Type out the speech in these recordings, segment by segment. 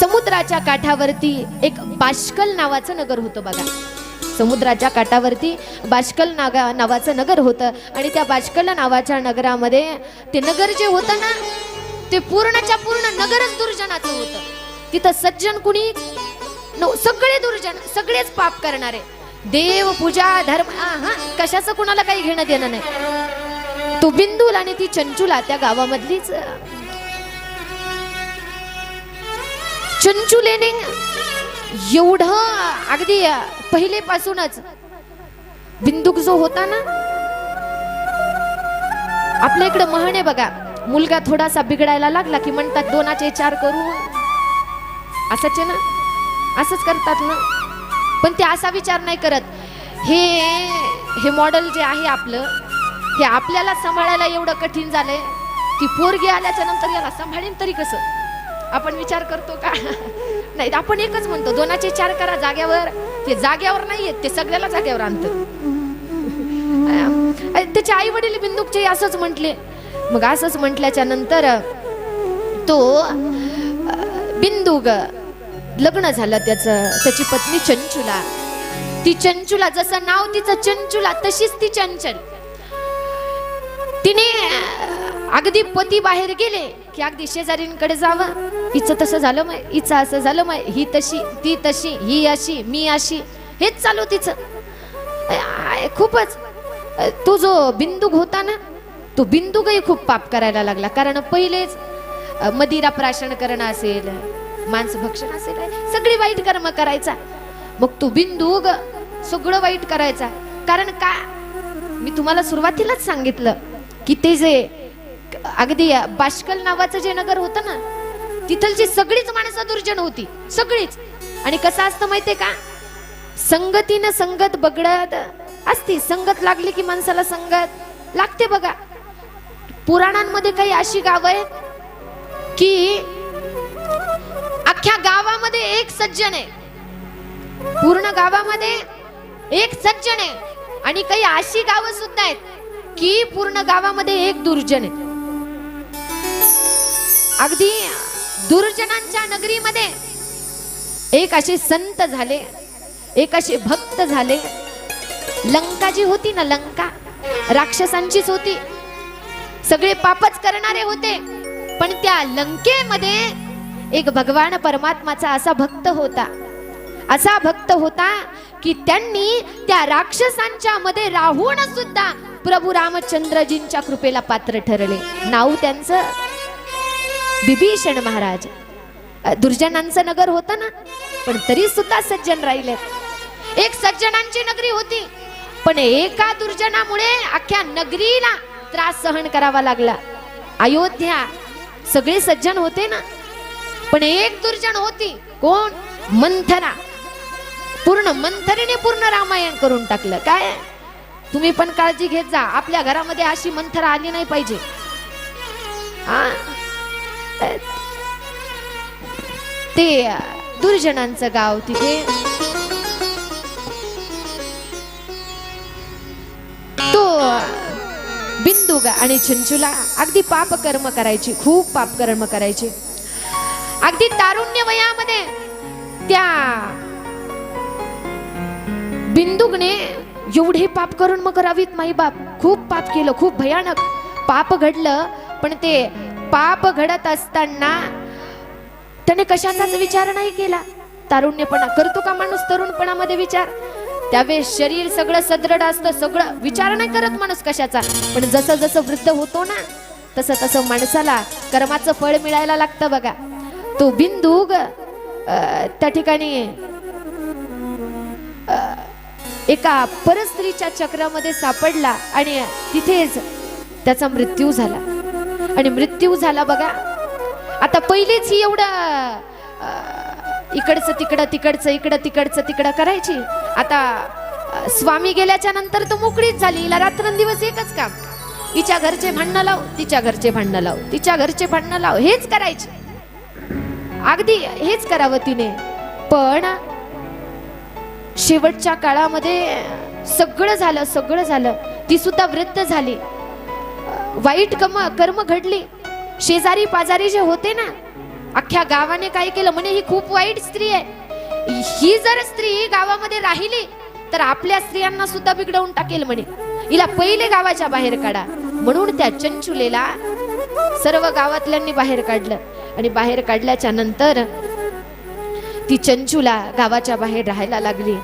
समुद्राच्या काठावरती एक बाष्कल नावाचं नगर होतं बघा. समुद्राच्या काठावरती बाष्कल नागा नावाचं नगर होतं. आणि त्या बाष्कल नावाच्या नगरामध्ये ते नगर जे होतं ना ते पूर्णच्या पूर्ण नगरच दुर्जनाचं होतं. तिथं सज्जन कुणी? सगळे दुर्जन सगळेच पाप करणारे. देव पूजा धर्म हा कशाचं कुणाला काही घेणं देणं नाही. तो बिंदूल आणि ती चंचुला त्या गावामधलीच चंचू लेनिंग एवढं अगदी पहिलेपासूनच बिंदुक जो होता ना आपल्या इकडे म्हणे बघा मुलगा थोडासा बिघडायला लागला की म्हणतात दोनाचे चार करून असंच आहे ना? असंच करतात ना? पण ते असा विचार नाही करत. हे हे मॉडेल जे आहे आपलं हे आपल्याला सांभाळायला एवढं कठीण झालंय की पोरगी आल्याच्यानंतर याला सांभाळीन तरी कसं? आपण विचार करतो का? नाही आपण एकच म्हणतो दोनाचे चार करा जाग्यावर. ते जाग्यावर नाही ते सगळ्याला जाग्यावर आणत. त्याचे आई वडील बिंदुकचे असंच म्हटले. मग असंच म्हटल्याच्या नंतर तो अं, लग्न झालं त्याचं त्याची पत्नी चंचुला. ती चंचुला जसं नाव तिचं चंचुला तशीच ती चंचल. तिने अगदी पती बाहेर गेले. की अगदी शेजारींकडे जावं. हिचं तसं झालं मग हिचं असं झालं मग ही तशी ती तशी ही अशी मी अशी. हेच चालू तिचं. आय, खूपच. तो जो बिंदुक होता ना तो बिंदुकही खूप पाप करायला लागला. कारण पहिलेच मदिरा प्राशन करणं असेल मांस भक्षण असेल सगळी वाईट कर्म करायचा. मग तो बिंदुक सगळं वाईट करायचा. कारण का? मी तुम्हाला सुरुवातीलाच सांगितलं की ते जे अगदी बाष्कल नावाचं जे नगर होतं ना तिथलची सगळीच माणसं दुर्जन होती सगळीच. आणि कसं असतं माहितीये का? संगतीनं संगत बगडत असती. संगत लागली की माणसाला संगत लागते बघा. पुराणांमध्ये काही अशी गाव आहेत की अख्ख्या गावामध्ये एक सज्जन आहे. पूर्ण गावामध्ये एक सज्जन आहे. आणि काही अशी गावं सुद्धा आहेत की पूर्ण गावामध्ये एक दुर्जन आहे. अगदी दुर्जनांच्या नगरीमध्ये एक असे संत झाले एक असे भक्त झाले. लंका जी होती ना लंका? राक्षसांचीच होती. सगळे पापच करणारे होते. पण त्या लंकेमध्ये एक भगवान परमात्माचा असा भक्त होता. असा भक्त होता की त्यांनी त्या राक्षसांच्या मध्ये राहून सुद्धा प्रभू रामचंद्रजींच्या कृपेला पात्र ठरले. नाव त्यांचं बिभीषण महाराज. दुर्जनांचं नगर होतं ना पण तरी सुद्धा सज्जन राहिले. एक सज्जनांची नगरी होती पण एका दुर्जनामुळे अख्ख्या नगरीला त्रास सहन करावा लागला. अयोध्या सगळे सज्जन होते ना पण एक दुर्जन होती कोण? मंथरा. पूर्ण मंथरीने पूर्ण रामायण करून टाकलं. काय? तुम्ही पण काळजी घेत जा आपल्या घरामध्ये अशी मंथरा आली नाही पाहिजे. हा? ते दुर्जनांचं गाव तिथे. तो बिंदू आणि चंचुला अगदी पाप कर्म करायची खूप पाप कर्म करायची. अगदी तारुण्य वयामध्ये त्या बिंदुकने एवढे पाप करून मग करावीत माई बाप खूप पाप केलं खूप भयानक पाप घडलं पण ते पाप घडत असताना त्याने कशाचाच विचार नाही केला. तारुण्यपणा करतो का माणूस तरुणपणामध्ये विचार? त्यावेळेस शरीर सगळं सदृढ असतं सगळं विचार नाही करत माणूस कशाचा. पण जसं जसं वृद्ध होतो ना तसं तसं माणसाला कर्माचं फळ मिळायला लागतं बघा. तो बिंदू त्या ठिकाणी एका परस्त्रीच्या चक्रामध्ये सापडला आणि तिथेच त्याचा मृत्यू झाला. आणि मृत्यू झाला बघा. आता पहिलेच ही एवढं इकडचं तिकडं तिकडचं इकडं तिकडचं तिकडं करायची. आता स्वामी गेल्याच्यानंतर तो मोकळीच झाली. हिला रात्रंदिवस एकच काम. हिच्या घरचे भांडणं लाव तिच्या घरचे भांडणं लाव तिच्या घरचे भांडणं लाव. हेच करायचे. अगदी हेच करावं तिने. पण शेवटच्या काळामध्ये सगळं झालं सगळं झालं. ती सुद्धा वृद्ध झाली. वाईट कम कर्म घडली. शेजारी पाजारी जे होते ना अख्ख्या गावाने काय केलं? म्हणे ही खूप वाईट स्त्री आहे. ही जर स्त्री गावामध्ये राहिली तर आपल्या स्त्रियांना सुद्धा बिघडवून टाकेल म्हणे. हिला पहिले गावाच्या बाहेर काढा. म्हणून त्या चंचुलेला सर्व गावातल्यांनी बाहेर काढलं. आणि बाहेर काढल्याच्या नंतर ती चंचुला गावाच्या बाहेर राहायला लागली.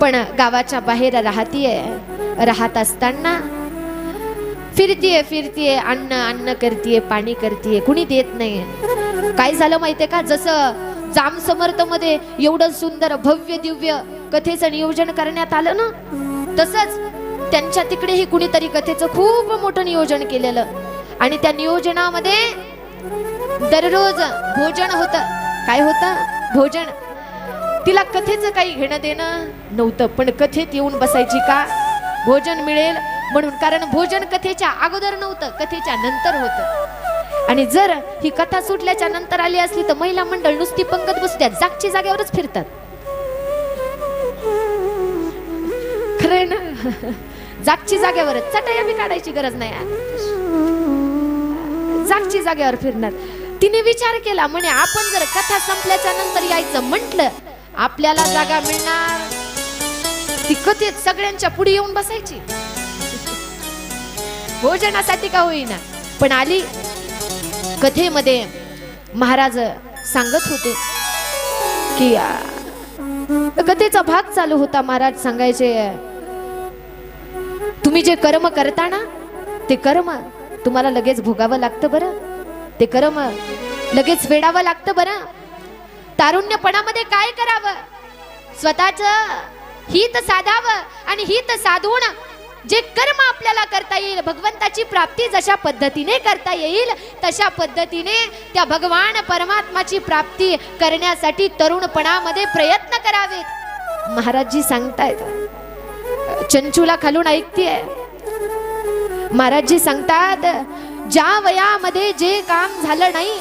पण गावाच्या बाहेर राहतीये राहत असताना फिरतीये फिरतीये अन्न अन्न करतीये पाणी करतीये कुणी देत नाही काय झालं माहितीये का? जसं जाम समर्थमध्ये एवढं सुंदर भव्य दिव्य कथेचं नियोजन करण्यात आलं ना तसंच त्यांच्या तिकडेही कुणीतरी कथेचं खूप मोठं नियोजन केलेलं. आणि त्या नियोजनामध्ये दररोज भोजन होत. काय होतं? भोजन. तिला कथेचं काही घेणं देणं नव्हतं पण कथेत येऊन बसायची का? भोजन मिळेल म्हणून कारण भोजन कथेच्या अगोदर नव्हतं कथेच्या नंतर होतं. आणि जर ही कथा सुटल्याच्या नंतर आली असली तर महिला मंडळ नुसती पंगत बसत्या जागची जागेवरच फिरतात. खरे ना? जागची जागेवरच. चटया बी काढायची गरज नाही. जागची जागेवर फिरणार. तिने विचार केला म्हणे आपण जर कथा संपल्याच्या नंतर यायचं म्हंटल आपल्याला जागा मिळणार. ती कथेत सगळ्यांच्या पुढे येऊन बसायची. भोजनासाठी का होईना. पण आली कथेमध्ये महाराज सांगत होते की कथेचा भाग चालू होता महाराज सांगायचे तुम्ही जे कर्म करता ना ते कर्म तुम्हाला लगेच भोगावं लागतं बरं. ते कर्म लगेच फेडावं लागतं बरं. तारुण्यपणामध्ये काय करावं? स्वतःच हित साधावं आणि हित साधून जे कर्म आपल्याला करता येईल भगवंताची प्राप्ती जशा पद्धतीने करता येईल तशा पद्धतीने त्या भगवान परमात्माची प्राप्ती करण्यासाठी तरुणपणामध्ये प्रयत्न करावेत. महाराजजी सांगतायत. चंचूला खालून ऐकतीये. महाराजजी सांगतात ज्या वयामध्ये जे काम झालं नाही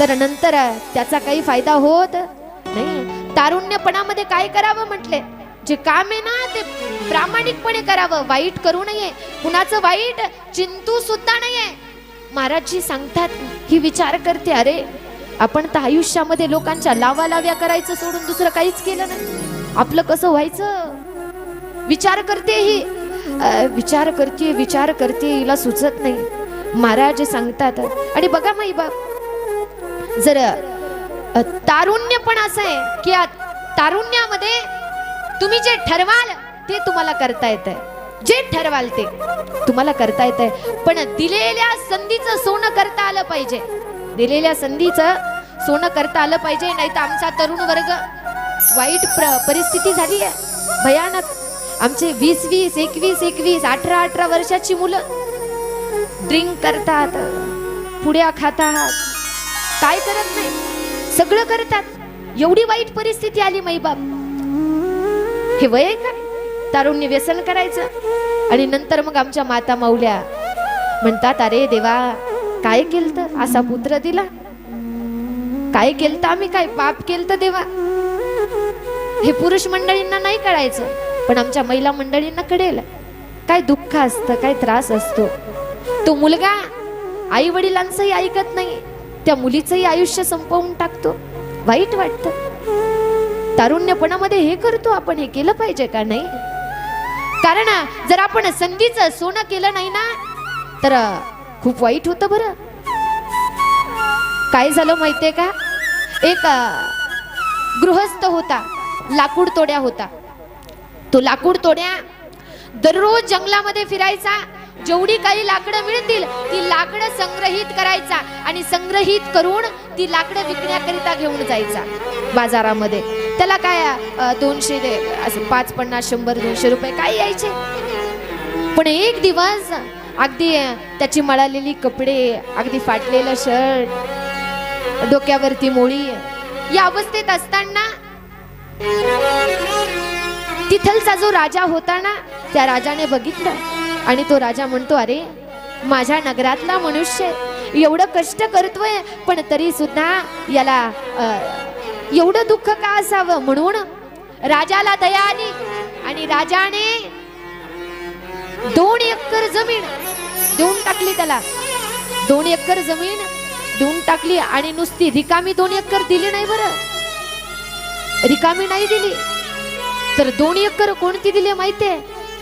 तर नंतर त्याचा काही फायदा होत नाही. तारुण्यपणामध्ये काय करावं म्हटले? जे काम आहे ना ते प्रामाणिकपणे करावं. वाईट करू नये. कुणाचं वाईट चिंतू सुद्धा नाहीये महाराजजी सांगतात ही विचार करते अरे आपण तर आयुष्यामध्ये लोकांच्या लावा लाव्या करायचं सोडून दुसरं काहीच केलं नाही. आपलं कसं व्हायचं? विचार करते ही. विचार करते विचार करते हिला सुचत नाही. महाराज सांगतात आणि बघा माई बाप जर तारुण्य पण असं आहे की तारुण्यामध्ये तुम्ही जे ठरवाल ते तुम्हाला करता येत जे ठरवाल ते तुम्हाला करता येत पण दिलेल्या संधीचं सोनं करता आलं पाहिजे. दिलेल्या संधीचं सोनं करता आलं पाहिजे नाही तर आमचा तरुण वर्ग वाईट प्र परिस्थिती झाली आहे. भयानक. आमचे वीस वीस एकवीस एकवीस अठरा अठरा वर्षाची मुलं ड्रिंक करतात पुड्या खातात. काय करत नाही? सगळं करतात. एवढी वाईट परिस्थिती आली बाप हे वय आहे का? तारुण्य व्यसन करायचं. आणि नंतर मग आमच्या माता माऊल्या म्हणतात अरे देवा काय केलत? असा पुत्र दिला. काय केलत आम्ही? काय पाप केलत देवा? हे पुरुष मंडळींना नाही कळायचं पण आमच्या महिला मंडळींना कळेल. काय दुःख असतं काय त्रास असतो. तो मुलगा आई वडिलांचंही ऐकत नाही. त्या मुलीचंही आयुष्य संपवून टाकतो. वाईट वाटतं. तारुण्यपणामध्ये हे करतो आपण हे केलं पाहिजे का नाही? कारण जर आपण संधीचं सोनं केलं नाही ना तर खूप वाईट होतं बरं. काय झालं माहितीये का? एक गृहस्थ होता लाकूड तोड्या होता. तो लाकूड तोड्या दररोज जंगलामध्ये फिरायचा जेवढी काही लाकडं मिळतील ती लाकडं संग्रहित करायचा आणि संग्रहित करून ती लाकडं विकण्याकरिता घेऊन जायचा बाजारामध्ये. त्याला काय दोनशे असं पाच पन्नास शंभर दोनशे रुपये काय यायचे. पण एक दिवस अगदी त्याची मळालेली कपडे अगदी फाटलेलं शर्ट डोक्यावरती मोळी या अवस्थेत असताना तिथलचा जो राजा होता ना त्या राजाने बघितलं. आणि तो राजा म्हणतो अरे माझ्या नगरातला मनुष्य एवढं कष्ट करतोय पण तरी सुद्धा याला एवढं दुःख का असावं? म्हणून राजाला दया आली आणि राजाने दोन एकर जमीन देऊन टाकली त्याला. दोन एकर जमीन देऊन टाकली आणि नुसती रिकामी दोन एकर दिली नाही बरं. रिकामी नाही दिली. तर दोन एकर कोणती दिली माहितीये?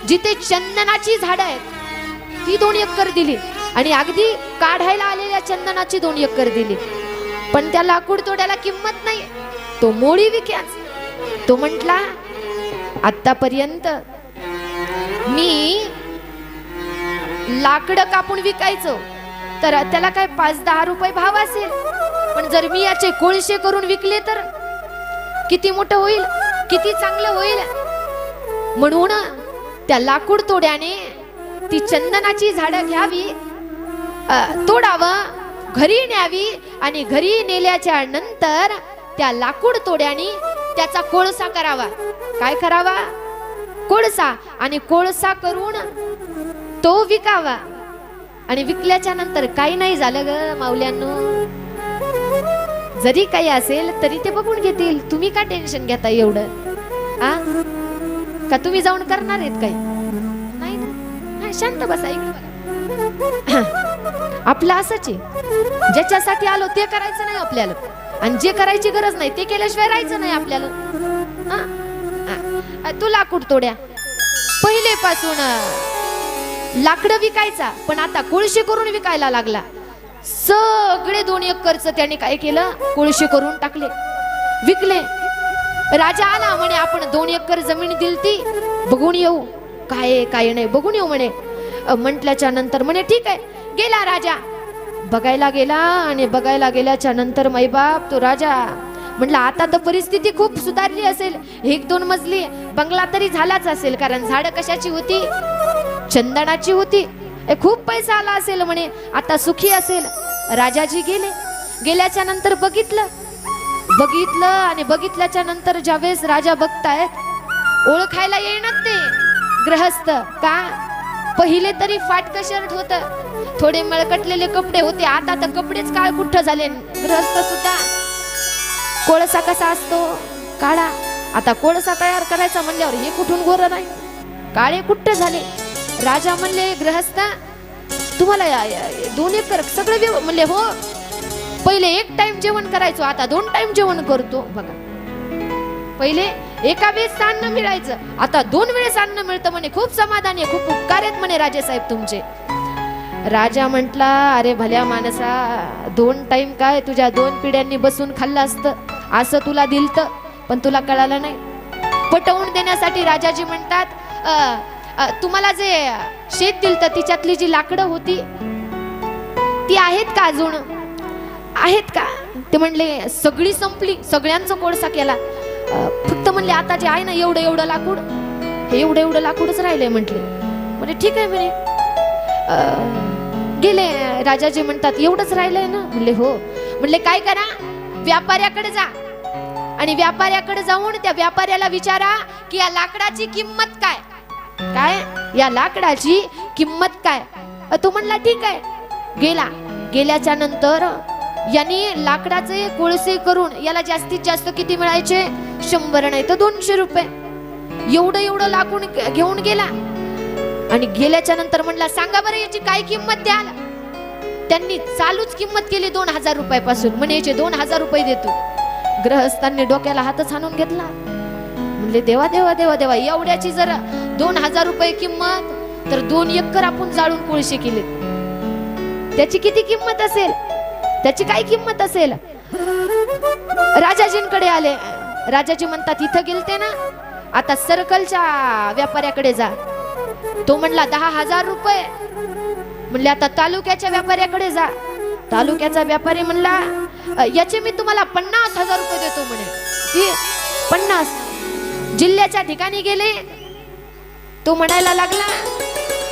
जिथे चंदनाची झाड आहेत ती दोन एकर दिली. आणि अगदी काढायला आलेल्या चंदनाची दोन एकर दिली. पण त्या लाकूड तोड्याला किंमत नाही. तो मोळी विक्याच तो म्हटला आतापर्यंत मी लाकडं कापून विकायचो तर त्याला काय पाच दहा रुपये भाव असेल? पण जर मी याचे कोळशे करून विकले तर किती मोठं होईल? किती चांगलं होईल? म्हणून त्या लाकूड तोड्याने ती चंदनाची झाडं घ्यावी तोडावं घरी न्यावी आणि घरी नेल्याच्या नंतर त्या लाकूड तोड्याने त्याचा कोळसा करावा. काय करावा? कोळसा आणि कोळसा करून तो विकावा. आणि विकल्याच्या नंतर काही नाही झालं ग माऊल्यांनो. जरी काही असेल तरी ते बघून घेतील. तुम्ही का टेन्शन घेता एवढं? आ? का तुम्ही जाऊन करणार आहेत काही? नाही ना? शांत बसा इकडे आपलं असंच आहे. ज्याच्यासाठी आलो ते करायचं नाही आपल्याला. आणि जे करायची गरज नाही ते केल्याशिवाय राहायचं नाही आपल्याला. हा? तू लाकूड तोड्या. पहिलेपासून लाकडं विकायचा पण आता कुळशी करून विकायला लागला. सगळे दोन एकरचं त्याने काय केलं? कोळशी करून टाकले. विकले. राजा आला म्हणे आपण दोन एकर जमीन दिलती. बघून येऊ काय काय नाही बघून येऊ म्हणे. म्हटल्याच्या नंतर म्हणे ठीक आहे गेला राजा. बघायला गेला आणि बघायला गेल्याच्यानंतर बाप तो राजा. म्हटलं आता तर परिस्थिती खूप सुधारली असेल. एक दोन मजली बंगला तरी झालाच असेल कारण झाड कशाची होती? चंदनाची होती. ए, खूप पैसा आला असेल म्हणे. आता सुखी असेल. राजाजी गेले. गेल्याच्यानंतर बघितलं. बघितलं आणि बघितल्याच्या नंतर ज्यावेळेस राजा बघतायत ओळखायला येणार ते. ग्रहस्थ का? पहिले तरी फाटक शर्ट होत. थोडे मळकटलेले कपडे होते. आता तर कपडेच काळ कुठं झाले? ग्रहस्थ सुद्धा. कोळसा कसा असतो? काळा. आता कोळसा तयार करायचा म्हणल्यावर हे कुठून गोर नाही? काळे कुठे झाले? राजा म्हणले ग्रहस्थ तुम्हाला या- या- दोन एकर सगळं व्यव म्हणले हो पहिले एक टाइम जेवण करायचो आता दोन टाइम जेवण करतो. बघा. पहिले एका वेळेस अन्न मिळायचं आता दोन वेळेस अन्न मिळतं म्हणे. खूप समाधान आहे खूप उपकार आहेत म्हणे राजेसाहेब तुमचे. राजा म्हटला अरे भल्या माणसा दोन टाइम काय तुझ्या दोन पिढ्यांनी बसून खाल्लं असतं? असं तुला दिलत पण तुला कळालं नाही. पटवून देण्यासाठी राजाजी म्हणतात तुम्हाला जे शेत दिलत तिच्यातली जी लाकडं होती ती आहेत का अजून? आहेत का? ते म्हणले सगळी संपली. सगळ्यांचा कोळसा केला. फक्त म्हणले आता जे आहे ना एवढं एवढं लाकूड. हे एवढं एवढं लाकूडच राहिलंय म्हटले. म्हणजे ठीक आहे म्हणे. गेले. राजाजी म्हणतात एवढंच राहिलंय ना. म्हणले हो. म्हणले काय करा? व्यापाऱ्याकडे जा. आणि व्यापाऱ्याकडे जाऊन त्या व्यापाऱ्याला विचारा की या लाकडाची किंमत काय. काय? या लाकडाची किंमत काय? तो म्हणला ठीक आहे. गेला. गेल्याच्यानंतर यांनी लाकडाचे कोळसे करून याला जास्तीत जास्त किती मिळायचे? शंभर नाही तर दोनशे रुपये. एवढं एवढं लाकूड घेऊन गेला. आणि गेल्याच्यानंतर म्हणला सांगा बरं याची काय किंमत द्याल? त्यांनी चालूच किंमत केली दोन हजार रुपयापासून. म्हणे याचे दोन हजार रुपये देतो ग्रहस्थांनी डोक्याला हातच हाणून घेतला. म्हणले देवा देवा देवा देवा एवढ्याची जर दोन हजार रुपये किंमत तर दोन एकर आपण जाळून कोळशे केले त्याची किती किंमत असेल? त्याची काय किंमत असेल? राजाजींकडे आले. राजाजी म्हणतात इथं गेलते ना? आता सर्कलच्या व्यापाऱ्याकडे जा. तो म्हणला दहा हजार रुपये. म्हणले आता तालुक्याच्या व्यापाऱ्याकडे जा. तालुक्याचा व्यापारी म्हणला याचे मी तुम्हाला पन्नास हजार रुपये देतो म्हणे. ती पन्नास जिल्ह्याच्या ठिकाणी गेले. तो म्हणायला लागला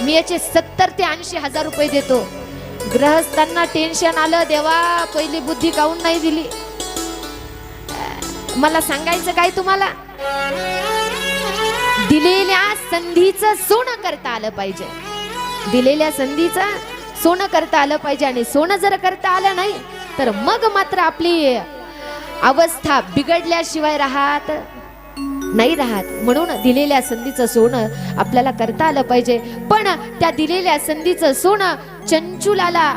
मी याचे सत्तर ते ऐंशी हजार रुपये देतो. ग्रहस्थांना टेन्शन आलं देवा पहिली बुद्धी काऊन नाही दिली. मला सांगायचं काय तुम्हाला? दिलेल्या संधीचं सोनं करता आलं पाहिजे. दिलेल्या संधीचं सोनं करता आलं पाहिजे आणि सोनं जर करता आलं नाही तर मग मात्र आपली अवस्था बिघडल्याशिवाय राहत नाही राहत. म्हणून दिलेल्या संधीचं सोनं आपल्याला करता आलं पाहिजे. पण त्या दिलेल्या संधीचं सोनं चंचुलाला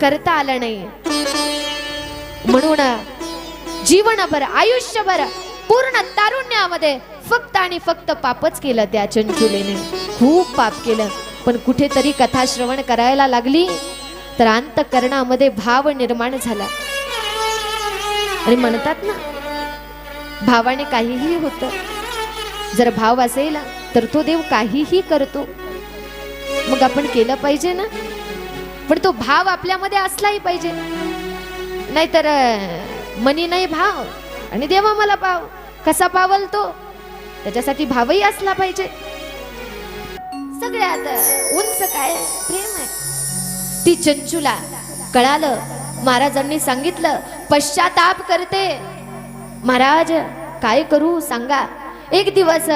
करता आलं नाही. म्हणून जीवनभर आयुष्यभर पूर्ण तारुण्यामध्ये फक्त आणि फक्त पापच केलं त्या चंचुलेने. खूप पाप केलं. पण कुठेतरी कथा श्रवण करायला लागली तर अंतकरणामध्ये भाव निर्माण झाला. आणि म्हणतात ना भावाने काहीही होतं. जर भाव असेल तर तो देव काहीही करतो. मग आपण केलं पाहिजे ना? पण तो भाव आपल्यामध्ये असलाही पाहिजे. नाहीतर मनी नाही भाव आणि देवा मला पाव. कसा पावल तो? त्याच्यासाठी भावही असला पाहिजे. सगळ्यात उंच काय? प्रेम आहे. ती चंचुला कळालं. महाराजांनी सांगितलं पश्चाताप करते. महाराज काय करू सांगा. एक दिवस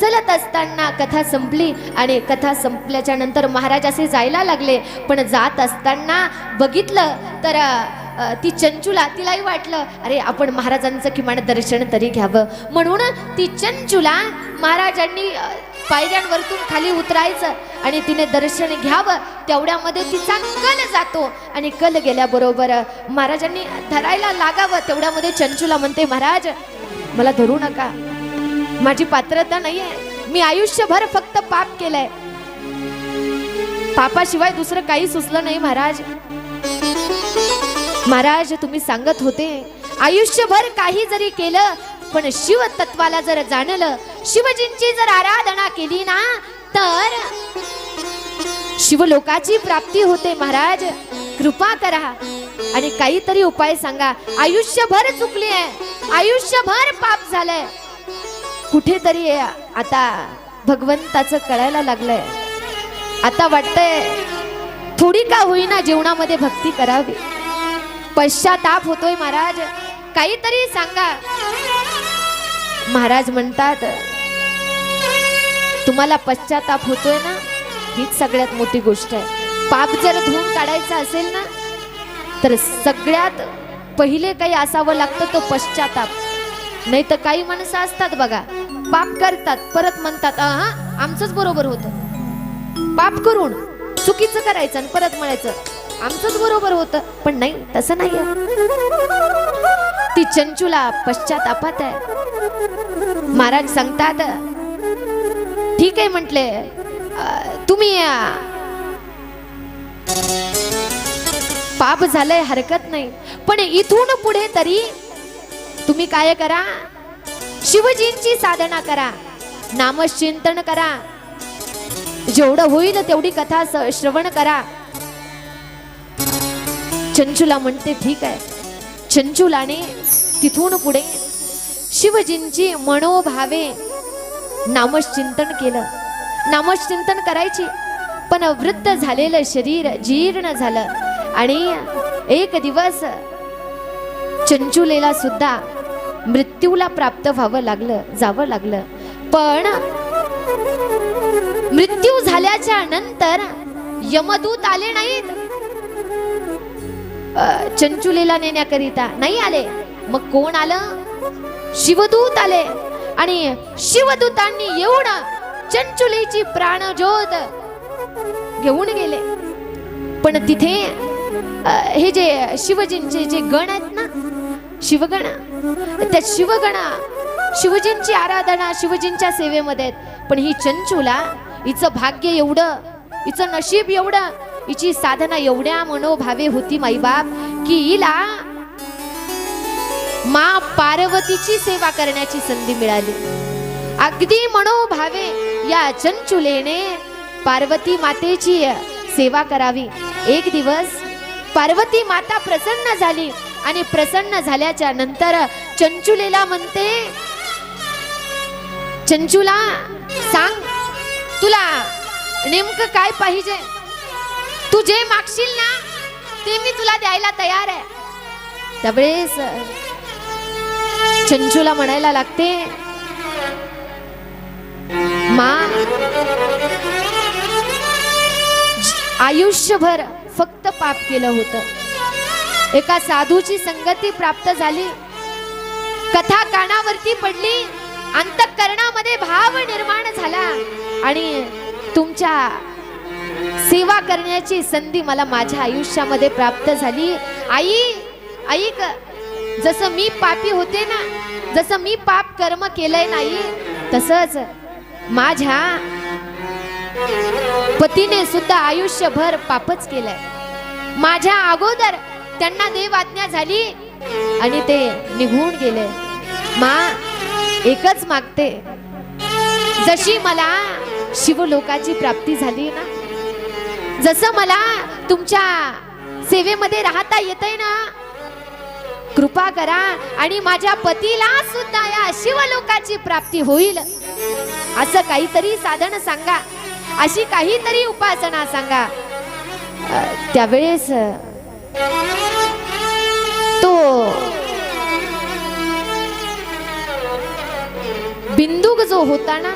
चलत असताना कथा संपली आणि कथा संपल्याच्या नंतर महाराज असे जायला लागले. पण जात असताना बघितलं तर ती चंचुला तिलाही वाटलं. अरे आपण महाराजांचं किमान दर्शन तरी घ्यावं. म्हणून ती चंचुला महाराजांनी पायऱ्यांवरतून खाली उतरायचं आणि तिने दर्शन घ्यावं. तेवढ्यामध्ये तिचा कल जातो आणि कल गेल्याबरोबर महाराजांनी धरायला लागावं. तेवढ्यामध्ये चंचुला म्हणते महाराज मला धरू नका. माझी पात्रता नाहीये. मी आयुष्यभर फक्त पाप केलंय. पापाशिवाय दुसरं काही सुचलं नाही महाराज. महाराज तुम्ही सांगत होते आयुष्यभर काही जरी केलं पण शिव तत्वाला जर जाणलं शिवजींची जर आराधना केली ना तर शिवलोकाची प्राप्ती होते महाराज. कृपा करा आणि काहीतरी उपाय सांगा. आयुष्यभर चुकली आहे आयुष्यभर पाप झालंय. कुठेतरी आता भगवंताचं कळायला लागलंय. आता वाटतंय थोडी का होईना जीवनामध्ये भक्ती करावी. पश्चाताप होतोय महाराज. काहीतरी सांगा. महाराज म्हणतात तुम्हाला पश्चाताप होतोय ना? हीच सगळ्यात मोठी गोष्ट आहे. पाप जर धुवून काढायचं असेल ना तर सगळ्यात पहिले काही असावं लागतं तो पश्चाताप. नाही तर काही माणसं असतात बघा. पाप करतात परत म्हणतात आमचंच बरोबर होतं. पाप करून चुकीचं करायचं आणि परत म्हणायचं आमचंच बरोबर होतं. पण नाही तसं नाही ती चंचुला पश्चातापात आहे. महाराज सांगतात ठीक आहे म्हटले तुम्ही पाप झालंय हरकत नाही. पण इथून पुढे तरी तुम्ही काय करा शिवजींची साधना करा नामचिंतन करा. जेवढं होईल तेवढी कथा स- श्रवण करा. चंचुला म्हणते ठीक आहे. चंचुलाने तिथून पुढे शिवजींची मनोभावे नामचिंतन केलं. नामचिंतन करायची पण वृद्ध झालेलं शरीर जीर्ण झालं आणि एक दिवस चंचुलेला सुद्धा मृत्यूला प्राप्त व्हावं लागलं जावं लागलं. पण मृत्यू झाल्याच्यानंतर यमदूत आले नाहीत. चंचुलेला नेण्याकरिता नाही आले. मग कोण आलं? शिवदूत आले. आणि शिवदूतांनी येऊन चंचुलीची प्राणज्योत घेऊन गेले. पण तिथे हे जे शिवजींचे जे गण आहेत ना शिवगण. त्या शिवगणा. शिवजींची आराधना शिवजींच्या सेवेमध्ये आहेत. पण ही चंचुला हिचं भाग्य एवढं हिचं नशीब एवढं हिची साधना एवढ्या मनोभावे होती माईबाप की हिला मा पार्वतीची सेवा करण्याची संधी मिळाली. अगदी मनोभावे या चंचुलेने पार्वती मातेची सेवा करावी. एक दिवस पार्वती माता प्रसन्न झाली. आणि प्रसन्न झाल्याच्यानंतर चंचुलेला म्हणते चंचुला सांग तुला नेमकं काय पाहिजे? तू जे मागशील ना ते मी तुला द्यायला तयार आहे. त्यावेळेस चंचुला म्हणायला लागते मा आयुष्यभर फक्त पाप केलं होतं. एका साधूची संगती प्राप्त झाली. कथा कानावरती पडली. अंतकरणामध्ये भाव निर्माण झाला. आणि तुमच्या सेवा करण्याची संधी मला माझ्या आयुष्यामध्ये प्राप्त झाली. आई ऐक जसं मी पापी होते ना जसं मी पाप कर्म केलंय नाही तसंच माझ्या पतीने सुद्धा आयुष्यभर पापच केलंय. माझ्या अगोदर त्यांना देव आज्ञा झाली आणि ते निघून गेले. मा एकच मागते. जशी मला शिवलोकाची प्राप्ती झाली ना जसं मला तुमच्या सेवेमध्ये राहता येतंय ना कृपा करा आणि माझ्या पतीला सुद्धा या शिवलोकाची प्राप्ती होईल. असं काहीतरी साधन सांगा. अशी काहीतरी उपासना सांगा. त्यावेळेस तो बिंदुक जो होता ना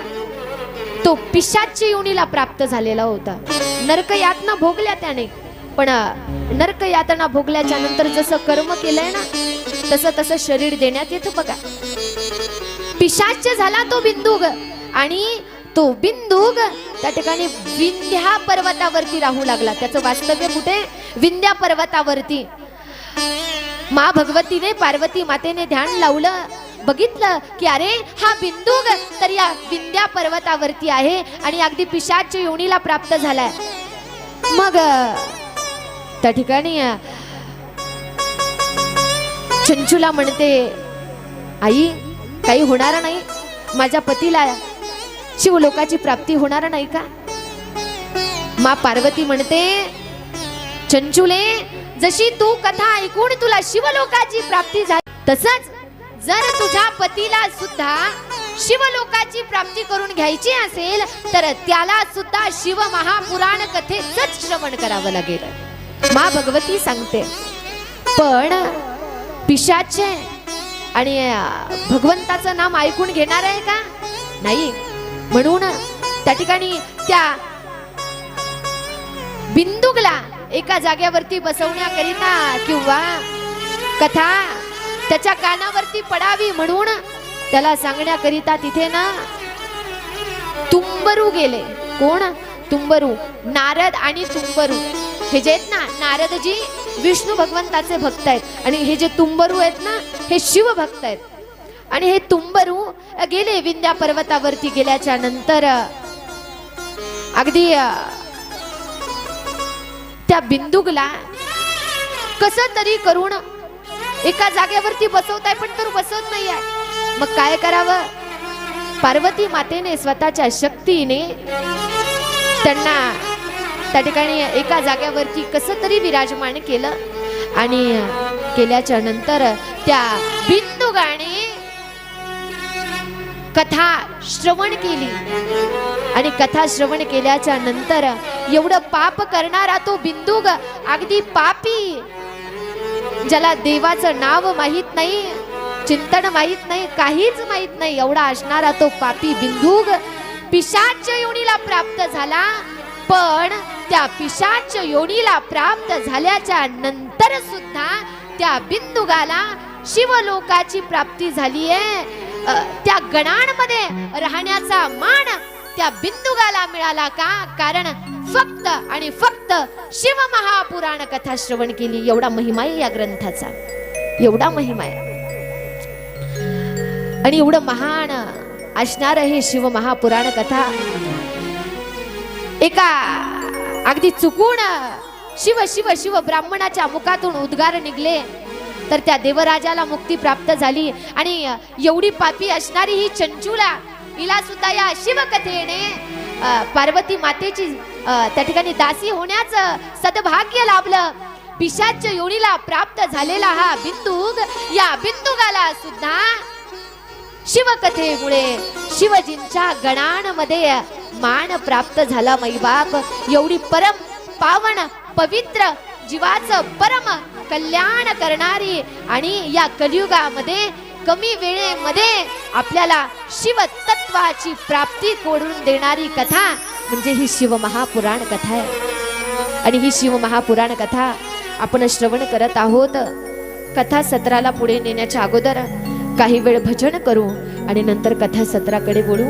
तो पिशाच्या युनीला प्राप्त झालेला होता. नरक यातना भोगल्या त्याने. पण नरक यातना भोगल्याच्या नंतर जसं कर्म केलंय ना तसं तसं शरीर देण्यात येतं बघा. पिशाच्य झाला तो बिंदुग आणि तो बिंदुक त्या ठिकाणी विंध्या पर्वतावरती राहू लागला. त्याचं वास्तव्य कुठे? विंध्या पर्वतावरती. मा भगवतीने पार्वती मातेने ध्यान लावलं बघितलं की अरे हा बिंदुक तर या विंध्या पर्वतावरती आहे आणि अगदी पिशाच्या योनीला प्राप्त झालाय. मग त्या ठिकाणी अ, चंचूला म्हणते आई काही होणार नाही. माझ्या पतीला शिवलोकाची प्राप्ती होणार नाही का? मा पार्वती म्हणते चंचुले जशी तू कथा ऐकून तुला शिवलोकाची प्राप्ती झाली तसंच जर तुझ्या पतीला सुद्धा शिवलोकाची प्राप्ती करून घ्यायची असेल तर त्याला सुद्धा शिव महापुराण कथेच श्रवण करावं लागेल. मा भगवती सांगते पण पिशाचे आणि भगवंताचं नाम ऐकून घेणार आहे का? नाही. म्हणून त्या ठिकाणी त्या बिंदुकला एका जाग्यावरती बसवण्याकरिता किंवा कथा त्याच्या कानावरती पडावी म्हणून त्याला सांगण्याकरिता तिथे ना तुंबरू गेले. कोण? तुंबरू. नारद आणि तुंबरू. हे जे आहेत ना नारदजी विष्णू भगवंताचे भक्त आहेत. आणि हे जे तुंबरू आहेत ना हे शिव भक्त आहेत. आणि हे तुंबरू गेले विंध्या पर्वतावरती गेल्याच्यानंतर अगदी त्या बिंदुकला कस तरी करून एका जागेवरती बसवताय पण तर बसवत नाही आहे. मग काय करावं? पार्वती मातेने स्वतःच्या शक्तीने त्यांना त्या ठिकाणी एका जाग्यावरती कसं तरी विराजमान केलं आणि केल्याच्यानंतर त्या बिंदुगाने कथा श्रवण केली. आणि कथा श्रवण केल्याच्यानंतर एवढं पाप करणारा तो बिंदुग अगदी पापी ज्याला देवाचं नाव माहीत नाही चिंतन माहीत नाही काहीच माहीत नाही एवढा असणारा तो पापी बिंदुग पिशाच योनीला प्राप्त झाला. पण त्या पिशाच योनीला प्राप्त झाल्याच्यानंतर सुद्धा त्या बिंदुगाला शिवलोकाची प्राप्ती झाली आहे त्या गणांमध्ये राहण्याचा मान त्या बिंदुगाला मिळाला का? कारण फक्त आणि फक्त शिव महापुराण कथा श्रवण केली. एवढा महिमा आहे या ग्रंथाचा. एवढा महिमा आहे. आणि एवढं महान असणार हे शिव महापुराण कथा. एका अगदी चुकून शिव शिव शिव ब्राह्मणाच्या मुखातून उद्गार निघले. तर त्या देवराजाला मुक्ती प्राप्त झाली. आणि एवढी पापी असणारी ही चंचुला हिला सुद्धा या शिवकथेने पार्वती मातेची त्या ठिकाणी दासी होण्याचं सद्भाग्य लाभलं. पिशाच योनीला प्राप्त झालेला हा बिंदुग या बिंदुगाला सुद्धा शिवकथेमुळे शिवजींच्या गणांमध्ये मान प्राप्त झाला मैबाप एवढी परम पावन पवित्र जीवाचं परम कल्याण करणारी आणि या कलियुगामध्ये कमी वेळेमध्ये आपल्याला शिवतत्वाची प्राप्ती कोडून देणारी कथा म्हणजे ही शिव महापुराण कथा आहे. आणि ही शिव महापुराण कथा आपण श्रवण करत आहोत. कथा सत्राला पुढे नेण्याच्या अगोदर काही वेळ भजन करू आणि नंतर कथा सत्राकडे बोलू